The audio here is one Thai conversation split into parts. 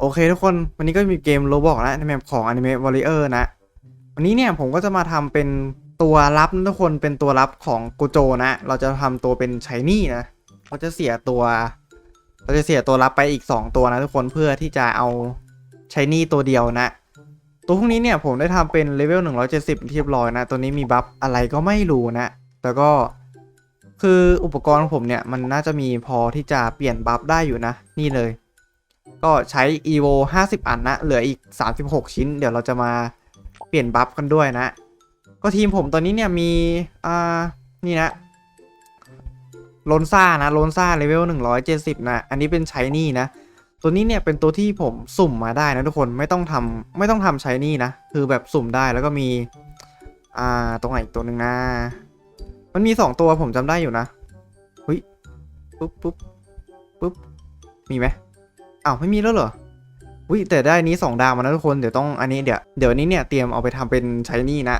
โอเคทุกคนวันนี้ก็มีเกมโรบอกนะในแมปของ Anime Warrior นะ วันนี้เนี่ยผมก็จะมาทำเป็นตัวรับนะทุกคนเป็นตัวรับของโกโจนะ เราจะทำตัวเป็นชายนี่นะเราจะเสียตัว เราจะเสียตัวรับไปอีก 2 ตัวนะทุกคนเพื่อที่จะเอาชายนี่ตัวเดียวนะ ตัวพวกนี้เนี่ยผมได้ทำเป็นเลเวล170เรียบร้อยนะ ตัวนี้มีบัฟอะไรก็ไม่รู้นะ แต่ก็คืออุปกรณ์ของผมเนี่ยมันน่าจะมีพอที่จะเปลี่ยนบัฟได้อยู่นะ นี่เลย ก็ใช้ evo 50 อันนะ เหลืออีก 36 ชิ้น เดี๋ยวเราจะมาเปลี่ยนบัฟกันด้วยนะ ก็ทีมผมตอนนี้เนี่ยมี อ่า นี่นะลนซ่านะลนซ่าเลเวล170 นะ อันนี้เป็นใช้นี่นะ ตัวนี้เนี่ยเป็นตัวที่ผมสุ่มมาได้นะทุกคนไม่ต้องทำไม่ต้องทำใช้นี่นะ คือแบบสุ่มได้แล้วก็มี อ่า ตรงไหนอีกตัวหนึ่งนะ มันมี 2 ตัวผมจำได้อยู่นะเฮ้ยปุ๊บปุ๊บปุ๊บมีไหม อ้าวไม่มีแล้วเหรอวิแต่ได้นี้ 2 ดาวมานะทุกคนเดี๋ยวต้องอันนี้เดี๋ยวเดี๋ยวนี้เนี่ยเตรียมเอาไปทำเป็นใช้นี่นะ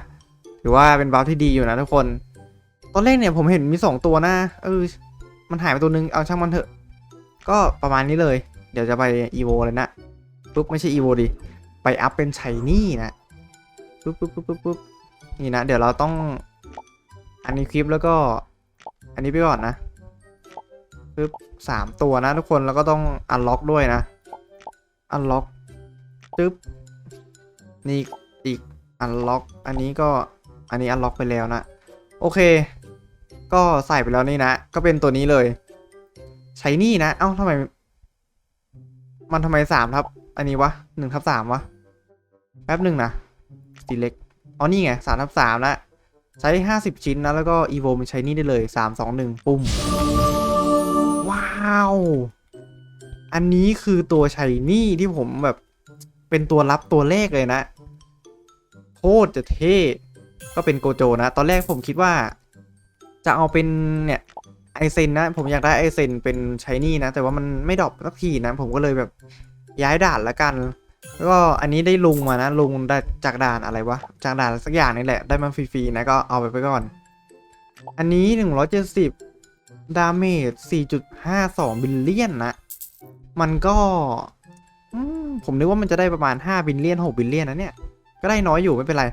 หรือว่าเป็นบัฟที่ดีอยู่นะทุกคน ตอนแรกเนี่ยผมเห็นมี 2 ตัวนะเออมันหายไปตัวนึงเอาช่างมันเถอะ ก็ประมาณนี้เลย เดี๋ยวจะไปอีโวเลยนะปุ๊บไม่ใช่อีโวดิไปอัพเป็นไชนี่นะปุ๊บปุ๊บปุ๊บปุ๊บปุ๊บนี่นะเดี๋ยวเราต้องอันนี้คลิปแล้วก็ อันนี้ไปก่อนนะปึ๊บ สามตัวนะทุกคนแล้วก็ต้องอันล็อกด้วยนะอันล็อกปึ๊บนี่อีกอันล็อกอันนี้ก็อันนี้อันล็อกไปแล้วนะโอเค ก็ใส่ไปแล้วนี่นะ ก็เป็นตัวนี้เลย ใช้นี่นะเอ้าทำไม มันทำไมสามทับ อันนี้วะหนึ่งทับสามวะแป๊บหนึ่งนะสีเล็กอ๋อนี่ไงสามทับสามนะใช้ห้าสิบชิ้นนะแล้วก็อีโวมันใช้นี่ได้เลยสามสองหนึ่งปุ่ม ว้าว อันนี้คือตัวชัยนี่ที่ผมแบบเป็นตัวรับตัวแรกเลยนะ โคตรจะเท่ ก็เป็นโกโจนะ ตอนแรกผมคิดว่า จะเอาเป็นเนี่ยไอเซนนะ ผมอยากได้ไอเซนเป็นชัยนี่นะ แต่ว่ามันไม่ดรอปสักทีนะ ผมก็เลยแบบย้ายด่านละกัน แล้วก็อันนี้ได้ลุงมานะ ลุงได้จากด่านอะไรวะ จากด่านสักอย่างนี่แหละ ได้มาฟรีๆนะ ก็เอาไปไปก่อน อันนี้ 170 ดาเมจ 4.52 บิลเลียนนะ มันก็ ผมนึกว่ามันจะได้ประมาณ 5 บิลเลียน 6 บิลเลียนนะเนี่ย ก็ได้น้อยอยู่ไม่เป็นไร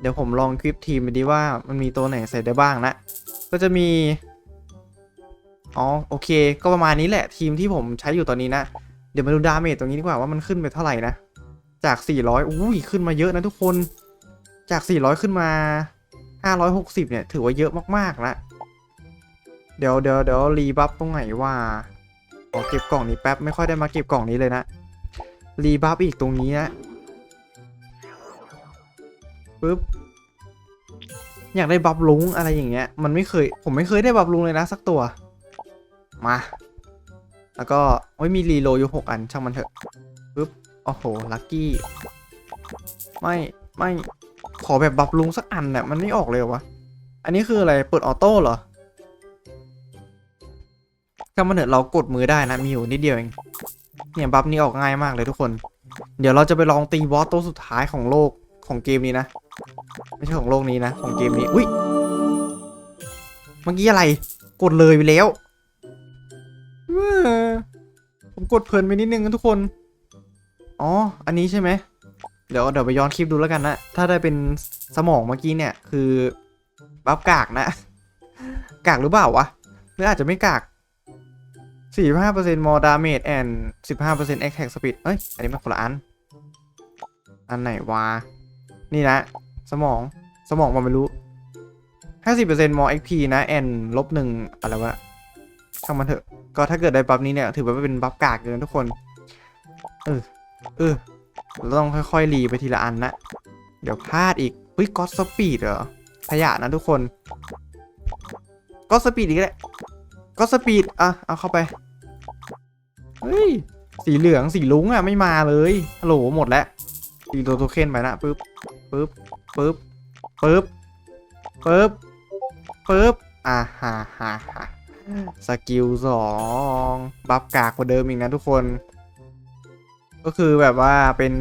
เดี๋ยวผมลองคลิปทีมไปดีว่ามันมีตัวไหนใส่ได้บ้างนะ ก็จะมี อ๋อ โอเค ก็ประมาณนี้แหละทีมที่ผมใช้อยู่ตอนนี้นะ เดี๋ยวมาดูดาเมจตรงนี้ดีกว่าว่ามันขึ้นไปเท่าไหร่นะ จาก 400 อุ้ย ขึ้นมาเยอะนะทุกคน จาก 400 ขึ้นมา 560 เนี่ย ถือว่าเยอะมากๆนะ เดี๋ยวเดี๋ยวเดี๋ยวรีบัฟตรงไหนว่าขอเก็บกล่องนี้แป๊บไม่ค่อยได้มาเก็บกล่องนี้เลยนะรีบัฟอีกตรงนี้นะปึ๊บอยากได้บัฟลุงอะไรอย่างเงี้ยมันไม่เคยผมไม่เคยได้บัฟลุงเลยนะสักตัว มา แล้วก็โอ้ยมีรีโลอยู่หกอันช่างมันเถอะปึ๊บโอ้โหลัคกี้ไม่ไม่ขอแบบบัฟลุงสักอันน่ะมันไม่ออกเลยวะอันนี้คืออะไรเปิดออโต้เหรอ ก็มันเถอะเรากดมือได้นะมีอยู่นิดเดียวเองเนี่ยบัฟนี้ออกง่ายมากเลยทุกคน เดี๋ยวเราจะไปลองตีบอสตัวสุดท้ายของโลกของเกมนี้นะ ไม่ใช่ของโลกนี้นะ ของเกมนี้อุ้ยเมื่อกี้อะไร กดเลยไปแล้วผมกดเพลินไปนิดนึงนะทุกคน อ๋อ อันนี้ใช่ไหม เดี๋ยวเดี๋ยวไปย้อนคลิปดูแล้วกันนะ ถ้าได้เป็นสมองเมื่อกี้เนี่ย คือบัฟกากนะ กากหรือเปล่าวะหรืออาจจะไม่กาก 45% more damage and 15% attack speed เอ้ย อันนี้มันคนละอัน อันไหนวะ นี่นะ สมอง สมองมันไม่รู้50% more XP นะ and ลบหนึ่งอะไรวะช่างมันเถอะ ก็ถ้าเกิดได้บัฟนี้เนี่ย ถือว่าเป็นบัฟกากเลยนทุกคน เออ เออ เราต้องค่อยๆรีไปทีละอันนะ เดี๋ยวพลาดอีกเฮ้ยก็สปีดเหรอขยะนะทุกคน ก็สปีดอีกแล้วก็สปีด อะ เอาเข้าไป เฮ้ย สีเหลืองสีลุ้งอะไม่มาเลยฮัลโหลหมดแล้วตีตัวโทเค็นไปนะปึ๊บปึ๊บปึ๊บปึ๊บปึ๊บปึ๊บอ่าฮ่าฮ่าฮ่าสกิลสองบัฟกากกว่าเดิมอีกนะทุกคน ก็คือแบบว่าเป็น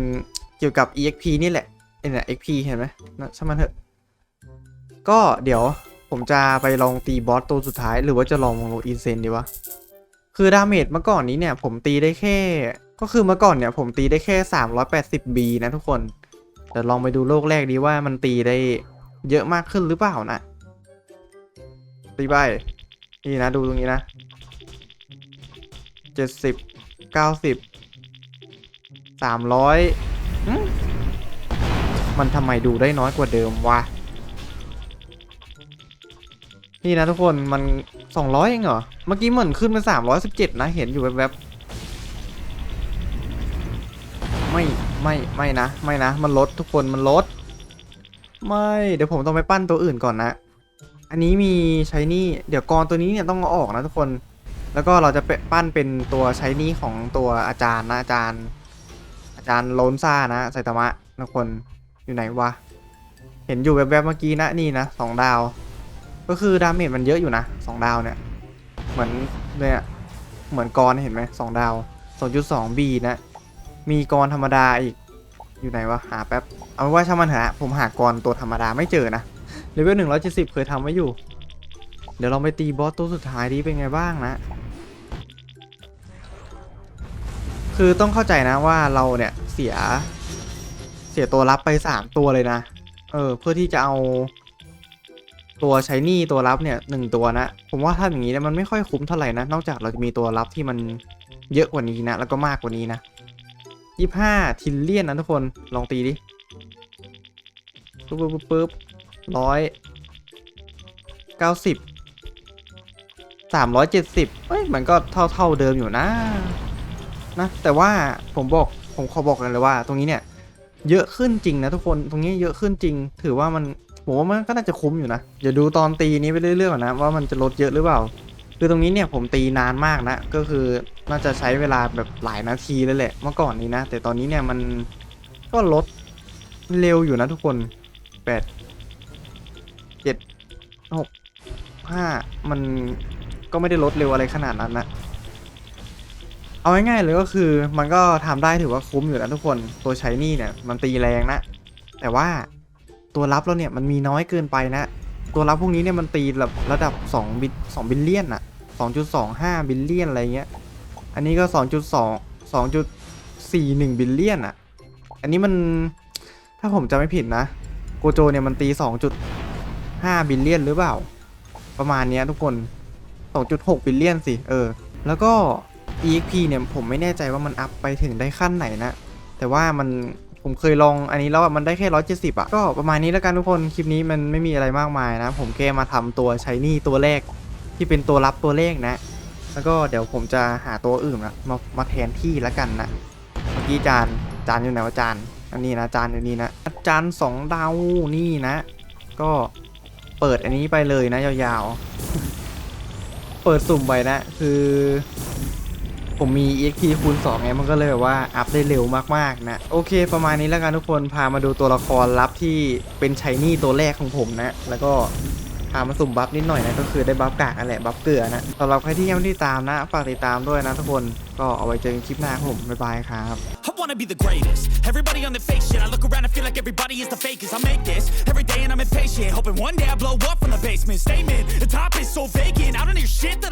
เกี่ยวกับ exp นี่แหละเนี่ย exp เห็นไหมนะช่างมันเถอะ ก็เดี๋ยวผมจะไปลองตีบอสตัวสุดท้าย หรือว่าจะลองลงอินเซนดีวะ คือดาเมจเมื่อก่อนนี้เนี่ยผมตีได้แค่ ก็คือเมื่อก่อนเนี่ยผมตีได้แค่ 380B นะทุกคนเดี๋ยวลองไปดูโลกแรกดีว่ามันตีได้เยอะมากขึ้นหรือเปล่านะตีใบนี่นะดูตรงนี้นะ 70 90 300มันทำไมดูได้น้อยกว่าเดิมวะ นี่นะทุกคนมัน 200เองเหรอ เมื่อกี้เหมือนขึ้นเป็น317 นะเห็นอยู่แวบๆไม่ไม่ไม่นะ ไม่นะ มันลดทุกคนมันลด ไม่เดี๋ยวผมต้องไปปั้นตัวอื่นก่อนนะ อันนี้มีใช้นี่เดี๋ยวกรตัวนี้เนี่ยต้องเอาออกนะทุกคน แล้วก็เราจะปปั้นเป็นตัวใช้นี่ของตัวอาจารย์นะอาจารย์ อาจารย์โลนซ่านะไซตามะทุกคนอยู่ไหนวะเห็นอยู่แวบๆเมื่อกี้นะนี่นะสองดาว ก็คือดาเมจมันเยอะอยู่นะสองดาวเนี่ย เหมือนเนี่ยเหมือนกรเห็นไหมสองดาว 2.2B นะ มีกรธรรมดาอีกอยู่ไหนวะหาแป๊บเอาเป็นว่าช่างมันเถอะผมหากรตัวธรรมดาไม่เจอนะเลเวล170เจ็ดสิบเคยทำไว้อยู่ เดี๋ยวลองไปตีบอสตัวสุดท้ายดีเป็นไงบ้างนะ คือต้องเข้าใจนะว่าเราเนี่ยเสียเสียตัวรับไป3ตัวเลยนะ เออเพื่อที่จะเอา ตัวใช้นี่ตัวรับเนี่ยหนึ่งตัวนะ ผมว่าถ้าอย่างนี้เนี่ยมันไม่ค่อยคุ้มเท่าไหร่นะ นอกจากเราจะมีตัวรับที่มันเยอะกว่านี้นะ แล้วก็มากกว่านี้นะยี่ห้าทิลเลียนนะทุกคนลองตีดิปึ๊บปึ๊บปึ๊บร้อยเก้าสิบสามร้อยเจ็ดสิบเอ้ยมันก็เท่าเท่าเดิมอยู่นะนะ แต่ว่าผมบอกผมขอบอกกันเลยว่า ตรงนี้เนี่ย เยอะขึ้นจริงนะทุกคนตรงนี้เยอะขึ้นจริง ถือว่ามัน ผมว่ามันก็น่าจะคุ้มอยู่นะเดี๋ยวดูตอนตีนี้ไปเรื่อยๆก่อนนะว่ามันจะลดเยอะหรือเปล่า คือตรงนี้เนี่ยผมตีนานมากนะ ก็คือน่าจะใช้เวลาแบบหลายนาทีเลยแหละเมื่อก่อนนี้นะ แต่ตอนนี้เนี่ยมันก็ลดเร็วอยู่นะทุกคนแปดเจ็ดหกห้ามันก็ไม่ได้ลดเร็วอะไรขนาดนั้นนะเอาง่ายๆเลยก็คือมันก็ทำได้ถือว่าคุ้มอยู่นะทุกคนตัวใช้นี่เนี่ยมันตีแรงนะ แต่ว่า ตัวรับเราเนี่ยมันมีน้อยเกินไปนะ ตัวรับพวกนี้เนี่ยมันตีแบบระดับ2บิต2บิลเลียนอะ2.25 บิลเลียนอะไรเงี้ย อันนี้ก็ 2.2 2.41 บิลเลียนอะอันนี้มันถ้าผมจำไม่ผิดนะ โกโจเนี่ยมันตี 2.5 บิลเลียนหรือเปล่า ประมาณนี้ทุกคน 2.6 บิลเลียนสิ เออ แล้วก็ EXP เนี่ยผมไม่แน่ใจว่ามันอัพไปถึงได้ขั้นไหนนะ แต่ว่ามัน ผมเคยลองอันนี้แล้วอะมันได้แค่170อะ ก็ประมาณนี้แล้วกันทุกคน คลิปนี้มันไม่มีอะไรมากมายนะ ผมแค่มาทำตัวใช้นี่ตัวแรก ที่เป็นตัวรับตัวเลขนะ แล้วก็เดี๋ยวผมจะหาตัวอื่นนะมามาแทนที่แล้วกันนะเมื่อกี้จานจานอยู่ไหนวะจานอันนี้นะจานอยู่นี่นะจานสองดาวนี่นะ ก็เปิดอันนี้ไปเลยนะยาวๆ เปิดสุ่มไปนะ คือ ผมมี EXP คูณ2ไงมันก็เลยแบบว่าอัพได้เร็วมากๆนะ โอเค ประมาณนี้แล้วกันทุกคนพามาดูตัวละครลับที่เป็นชายนี่ตัวแรกของผมนะ แล้วก็พามาสุ่มบัฟนิดหน่อยนะ ก็คือได้บัฟกากนั่นแหละบัฟเกลือนะสำหรับใครที่ยังไม่ได้ตามนะ ฝากติดตามด้วยนะทุกคนก็เอาไว้เจอกันคลิปหน้าครับผมบ๊ายบายครับ I wanna be the greatest. Everybody on the fake shit. I look around and feel like everybody is the fakest. I make this every day and I'm impatient. Hoping one day I blow up from the basement. Statement, the top is so vacant. I don't hear shit that